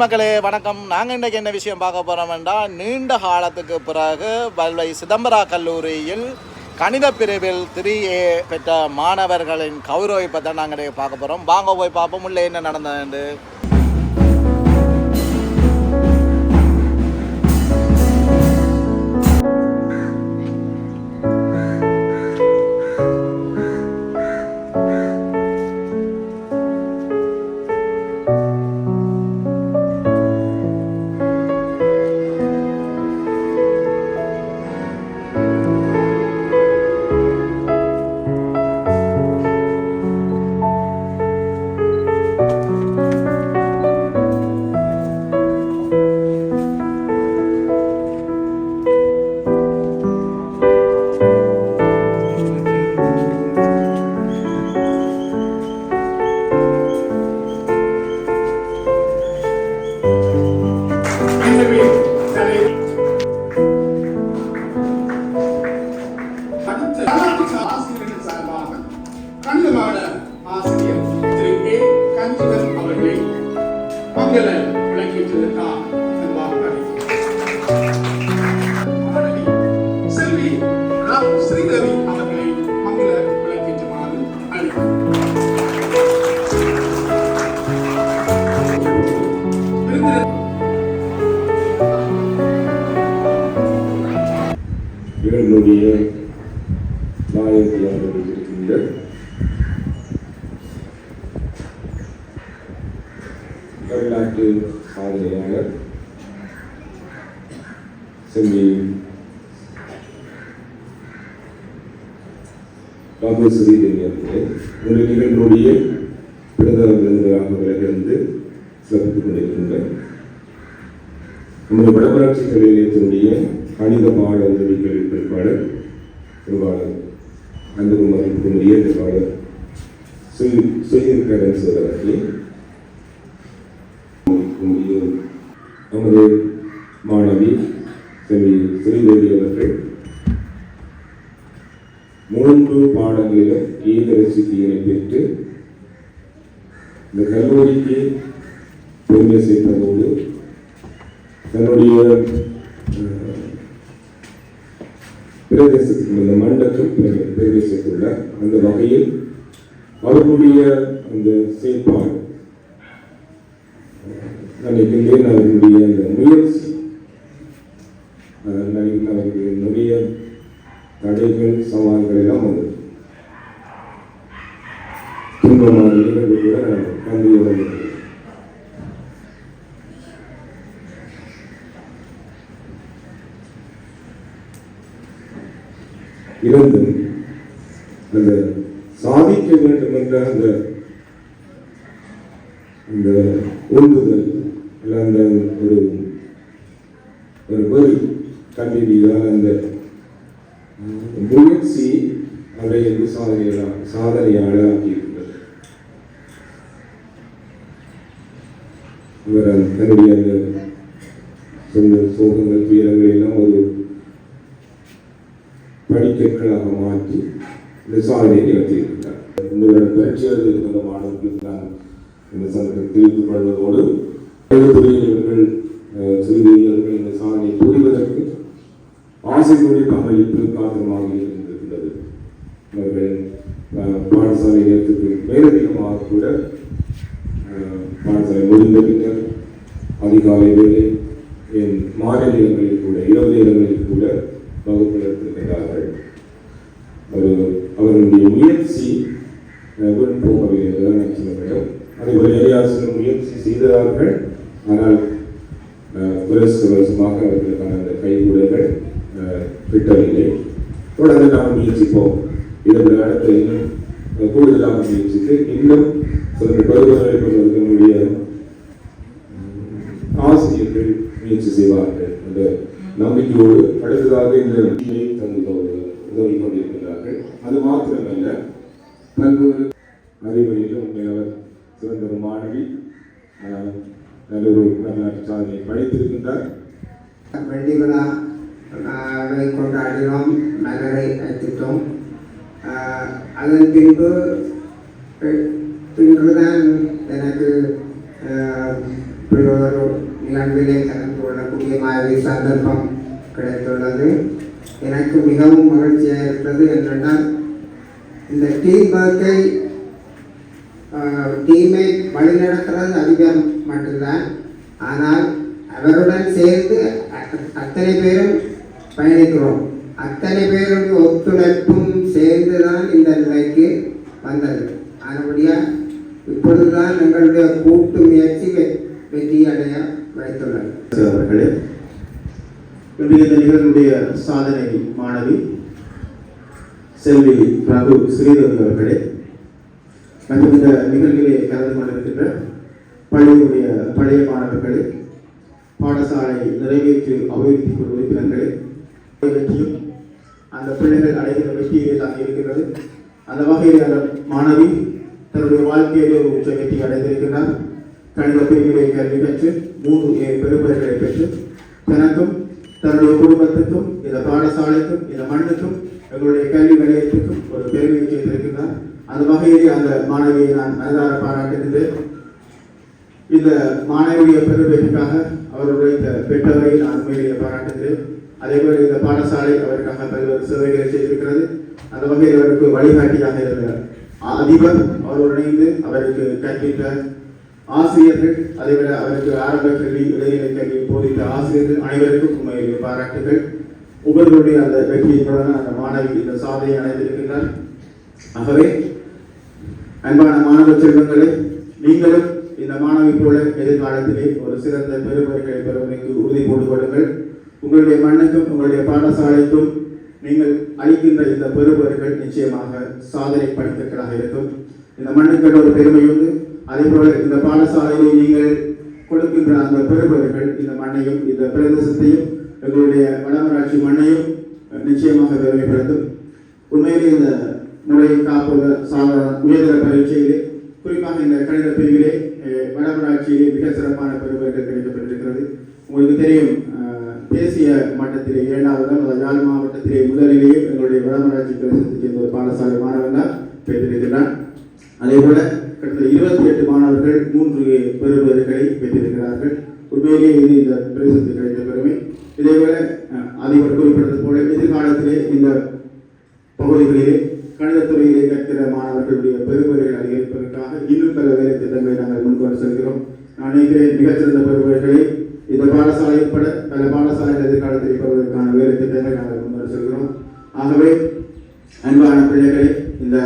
மக்களே வணக்கம். நாங்கள் இன்றைக்கு என்ன விஷயம் பார்க்க போகிறோம்னா நீண்ட காலத்துக்கு பிறகு வல்வை சிதம்பரா கல்லூரியில் கணித பிரிவில் த்ரீ ஏ பெற்ற மாணவர்களின் கௌரவிப்பை தான் நாங்கள் பார்க்க போகிறோம் வாங்க போய் பார்ப்போம். உள்ளே என்ன நடந்தது வரலாற்று சாதனையாளர் செல்வி ராமேஸ்வரி தேவி அவர்களே ஒரு நிகழ்வுடைய பிறந்த விருந்தினராக விலகிருந்து சிறப்பித்துக் கொண்டிருக்கின்றேன். நமது வடமராட்சி கல்வி நிலையத்தினுடைய கணித பாட உதவிகள் பிற்பாளர் திருவாளர் அன்புகுமார் மதிப்புக்குரிய திருவாளர் சுயீர்கரன் சோதரர்களே நமது மாணவி செல்வி ஸ்ரீதேவி அவர்கள் மூன்று பாடங்களிலும் கீத ரசிக்கையினை பெற்று இந்த கல்லூரிக்கு பெருமை சேர்த்ததோடு தன்னுடைய அஹ், பிரதேசத்துக்கு இந்த பெருமை சேர்த்துள்ளார் அந்த வகையில் அவர்களுடைய அந்த செயற்பாடு நினைக்கின்றேன் அவர்களுடைய அந்த முயற்சி அவர்களுடைய தடைகள் சவால்கள் எல்லாம் வந்தது துன்பமான நிகழ்வு கூட கல்வியோட இருக்கிறது இருந்தும் அந்த சாதிக்க வேண்டும் என்ற அந்த அந்த உந்துதல் இல்லை அந்த ஒரு ஒரு வெறி கல்வி அந்த முயற்சி அவரை வந்து சாதனையாக சாதனையாக ஆக்கியிருக்கிறது அவர் அந்த- தன்னுடைய அந்த சொந்த சோகங்கள் துயரங்கள் எல்லாம் ஒரு படிக்கற்களாக மாற்றி இந்த சாதனையை நிகழ்த்தியிருக்கிறார் இந்த வருடம் பயிற்சி மாணவர்களுக்கு நான் இந்த சந்தர்ப்பத்தை தெரிவித்துக் கொள்வதோடு எழுத்துறையில் இவர்கள் இந்த சாதனையை புரிவதற்கு ஆசிரியருடைய பங்களிப்பு காரணமாக இருந்திருக்கின்றது அவர்கள் பாடசாலை நேரத்துக்கு மேலதிகமாக கூட பாடசாலை முடிந்த பின்னர் அதிகாலை வேலை என் நேரங்களில் கூட இரவு நேரங்களில் கூட வகுப்பு நடத்துகின்றார்கள் ஒரு அவர்களுடைய முயற்சி வீண் போகவில்லை என்றுதான் நான் முயற்சி செய்தார்கள். ஆனால் அஹ், துரதிர்ஷ்டவசமாக அவர்களுக்கான அந்த கைகூடல்கள் அஹ், கிட்டவில்லை. தொடர்ந்து நாம் முயற்சிப்போம். இதை அடுத்த இன்னும் கூடுதலாக முயற்சித்து இன்னும் சில பருவங்களை கொண்டு ஆசிரியர்கள் முயற்சி செய்வார்கள். அந்த நம்பிக்கையோடு அடுத்ததாக இந்த நிதியை தந்து உதவி கொண்டிருக்கிறார்கள் அது மாத்திரமல்ல பல்வேறு அறிவுரையிலும் உண்மையவர் சிறந்த ஒரு மாணவி நல்லொரு வரலாற்று சாதனை படைத்திருக்கின்றார். வெள்ளி விழா கொண்டாடினோம் நகரை வைத்துட்டோம் அதன் பின்பு பின்புதான் எனக்கு ஆஹ், இப்படி ஒரு நிகழ்விலே கலந்து கொள்ளக்கூடிய மாதிரி சந்தர்ப்பம் கிடைத்துள்ளது. எனக்கு மிகவும் மகிழ்ச்சியாக இருந்தது என்னென்றால் இந்த டீ ஒர்க்கை டீமை வழிநடத்துறது அதிகம் மட்டும்தான். ஆனால் அவருடன் சேர்ந்து அத்தனை பேரும் பயணிக்கிறோம். அத்தனை பேருடைய ஒத்துழைப்பும் சேர்ந்து தான் இந்த நிலைக்கு வந்தது. அதுபடியாக இப்பொழுதுதான் எங்களுடைய கூட்டு முயற்சி வெற்றியடைய வெற்றி வைத்துள்ளது அவர்களே இன்றைய இந்த நிகழ்வுடைய சாதனை மாணவி செல்வி பிரபு ஸ்ரீதேவி அவர்களே மற்றும் இந்த நிகழ்விலே கலந்து கொண்டிருக்கின்ற பள்ளியுடைய பழைய மாணவர்களே பாடசாலை நிறைவேற்று அபிவிருத்தி குழு உறுப்பினர்களே வெற்றியும் அந்த பிள்ளைகள் அடைகிற வெற்றியை தான் இருக்கிறது அந்த வகையில் அந்த மாணவி தன்னுடைய வாழ்க்கையிலே ஒரு உச்ச வெற்றி அடைந்திருக்கிறார் கணித பிரிவிலே கல்வி பெற்று மூன்று பெருமைகளை பெற்று தனக்கும் தன்னுடைய குடும்பத்துக்கும் இந்த பாடசாலைக்கும் இந்த மண்ணுக்கும் எங்களுடைய கல்வி நிலையத்துக்கும் ஒரு பெருமை செய்திருக்கிறார் அந்த வகையில் அந்த மாணவியை நான் மனதார பாராட்டுகிறேன் இந்த மாணவிய பெருமைக்காக அவருடைய இந்த பெற்றவரை நான் உண்மையிலேயே பாராட்டுகிறேன். அதேபோல் இந்த பாடசாலை அவருக்காக பல்வேறு சேவைகளை செய்திருக்கிறது. அந்த வகையில் அவருக்கு வழிகாட்டியாக இருந்த அதிபர் அவருடைய அவருக்கு கற்பித்த ஆசிரியர்கள் அதேபோல அவருக்கு ஆரம்ப கல்வி இடைநிலை கல்வி போதித்த ஆசிரியர்கள் அனைவருக்கும் உண்மையிலேயே பாராட்டுகள். உங்களுடைய அந்த வெற்றியுடன் அந்த மாணவி இந்த சாதனையை அடைந்திருக்கின்றார். ஆகவே அன்பான மாணவ செல்வங்களே நீங்களும் இந்த மாணவி போல எதிர்காலத்திலே ஒரு சிறந்த பெருமைகளை பெறுவதற்கு உறுதி போட்டு கொள்ளுங்கள். உங்களுடைய மண்ணுக்கும் உங்களுடைய பாடசாலைக்கும் நீங்கள் அளிக்கின்ற இந்த பெறுபவர்கள் நிச்சயமாக சாதனை படித்தர்களாக இருக்கும். இந்த மண்ணுக்கு ஒரு பெருமை உண்டு. அதே போல இந்த பாடசாலையை நீங்கள் கொடுக்கின்ற அந்த பெறுபவர்கள் இந்த மண்ணையும் இந்த பிரதேசத்தையும் எங்களுடைய வடமராட்சி மண்ணையும் நிச்சயமாக பெருமைப்படுத்தும். உண்மையிலே இந்த நுழை காப்பது சாதாரண உயர்தர பரீட்சையிலே குறிப்பாக இந்த கணித பிரிவிலே வடமராட்சியிலே மிக சிறப்பான பெருமைகள் கிடைக்கப்பட்டிருக்கிறது. உங்களுக்கு தெரியும் தேசிய மட்டத்திலே இரண்டாவது அதாவது யாழ் மாவட்டத்திலே முதலிலேயே எங்களுடைய வடமராட்சி பிரதேசத்தைச் சேர்ந்த ஒரு பாடசாலை மாணவன் தான் பெற்றிருக்கிறான் அதே போல கிட்டத்தட்ட இருபத்தி எட்டு மாணவர்கள் மூன்று பெறுபவர்களை பெற்றிருக்கிறார்கள். உண்மையிலேயே இது இந்த பிரதேசத்துக்கு கிடைத்த பெருமை. இதேபோல அஹ், அதிபர் குறிப்பிட்டது போல எதிர்காலத்திலே இந்த பகுதிகளிலே கணிதத்துறையிலே கற்கிற மாணவர்களுடைய பெறுபவர்கள் அதிகரிப்பதற்காக இன்னும் பல வேலை திட்டங்களை நாங்கள் முன்கொண்டு செல்கிறோம். நான் நினைக்கிறேன் மிகச்சிறந்த பெருமைகளை இந்த பாடசாலை உட்பட பல பாடசாலைகள் எதிர்காலத்தில் இருப்பதற்கான வேலை திட்டங்களை நாங்கள் முன்கொண்டு செல்கிறோம். ஆகவே அன்பான பிள்ளைகளை இந்த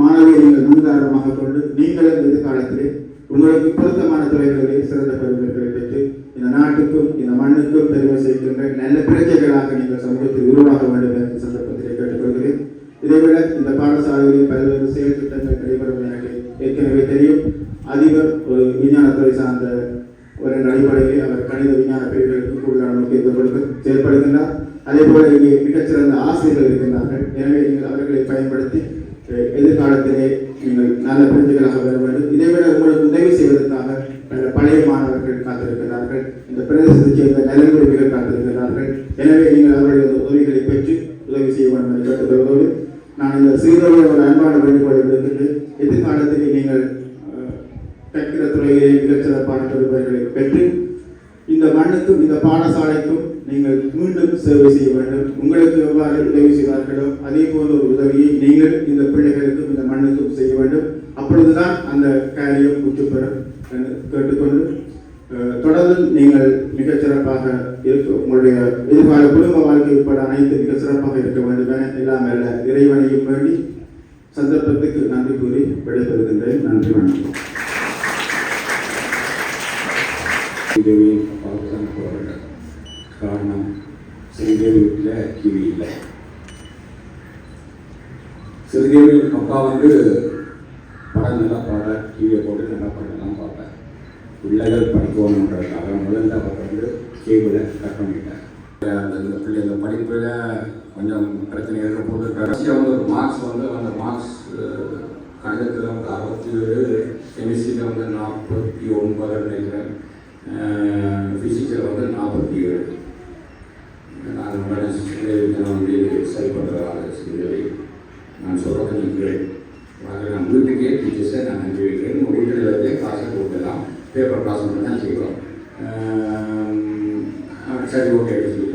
மாணவியை நீங்கள் முன்தாரணமாக கொண்டு நீங்களும் எதிர்காலத்திலே உங்களுக்கு பொருத்தமான துறைகளிலே சிறந்த பெருமைகளை பெற்று இந்த நாட்டுக்கும் இந்த மண்ணுக்கும் பெருமை செய்கின்ற நல்ல பிரச்சனைகளாக நீங்கள் சமூகத்தில் உருவாக வேண்டும் என்ற சந்தர்ப்பத்திலே கேட்டுக்கொள்கிறேன் இதேவிட இந்த பாடசாலையில் பல்வேறு செயல் திட்டங்கள் நடைபெறும் எனக்கு ஏற்கனவே தெரியும் அதிபர் ஒரு விஞ்ஞானத்துறை சார்ந்த ஒரு அடிப்படையிலே அவர் கணித விஞ்ஞான பிரிவுகளுக்கு கூடுதலான முக்கியத்துவம் கொடுத்து அதே போல இங்கே மிகச்சிறந்த ஆசிரியர்கள் இருக்கின்றார்கள். எனவே நீங்கள் அவர்களை பயன்படுத்தி எதிர்காலத்திலே நீங்கள் நல்ல பிரிஞ்சுகளாக வர வேண்டும் இதைவிட உங்களுக்கு உதவி செய்வதற்காக பல பழைய மாணவர்கள் காத்திருக்கிறார்கள் இந்த பிரதேசத்தைச் சேர்ந்த நலன்குறிகள் காத்திருக்கிறார்கள் எனவே நீங்கள் அவருடைய உதவிகளை பெற்று உதவி செய்ய வேண்டும் என்று கேட்டுக்கொள்வதோடு நான் இந்த சிறுதொழில் ஒரு அன்பான வேண்டுகோளை விடுக்கின்றேன் எதிர்காலத்திலே நீங்கள் அஹ், கற்கிற துறையிலே மிகச் சிறப்பான பெறுபவர்களை பெற்று இந்த மண்ணுக்கும் இந்த பாடசாலைக்கும் நீங்கள் மீண்டும் சேவை செய்ய வேண்டும் உங்களுக்கு எவ்வாறு உதவி செய்தார்களோ அதே போன்ற ஒரு உதவியை நீங்கள் இந்த பிள்ளைகளுக்கும் இந்த மண்ணுக்கும் செய்ய வேண்டும் அப்பொழுதுதான் அந்த காரியம் முற்று பெறும் என்று கேட்டுக்கொண்டு அஹ், நீங்கள் மிகச் சிறப்பாக இருக்க உங்களுடைய எதிர்கால குடும்ப வாழ்க்கை உட்பட அனைத்து மிக சிறப்பாக இருக்க வேண்டும் என எல்லாம் இறைவனையும் வேண்டி சந்தர்ப்பத்துக்கு நன்றி கூறி விடைபெறுகின்றேன். நன்றி வணக்கம். ஸ்ரீதேவியின் அப்பாவுக்கு போராட்டம் காரணம் ஸ்ரீதேவி வீட்டில் கிவி இல்லை. ஸ்ரீதேவி அப்பா வந்து படம் நல்லா பாட கிவியை போட்டு நல்லா படம்லாம் பார்ப்பேன் பிள்ளைகள் படிக்கணுன்றதுக்காக முதல்ல அவர் வந்து கேபிளை கட் பண்ணிட்டேன் அந்த இந்த பிள்ளை படிப்பில் கொஞ்சம் பிரச்சனை இருக்க போது கடைசியாக வந்து ஒரு மார்க்ஸ் வந்து அந்த மார்க்ஸ் கணிதத்தில் வந்து அறுபத்தி ஏழு கெமிஸ்ட்ரியில் வந்து நாற்பத்தி ஒன்பது நினைக்கிறேன். ஃபிசிக்ஸில் வந்து நாற்பத்தி ஏழு நான் வந்து சரி பண்ணுறதாக சொல்லி நான் சொல்கிறது நீங்கள் நான் வீட்டுக்கே டீச்சர்ஸை நான் நன்றி வைக்கிறேன். வீட்டில் இருந்தே காசை கொடுக்கலாம். பேப்பர் பாஸ் பண்ணி தான் செய்கிறோம் சரி ஓகே எடுத்து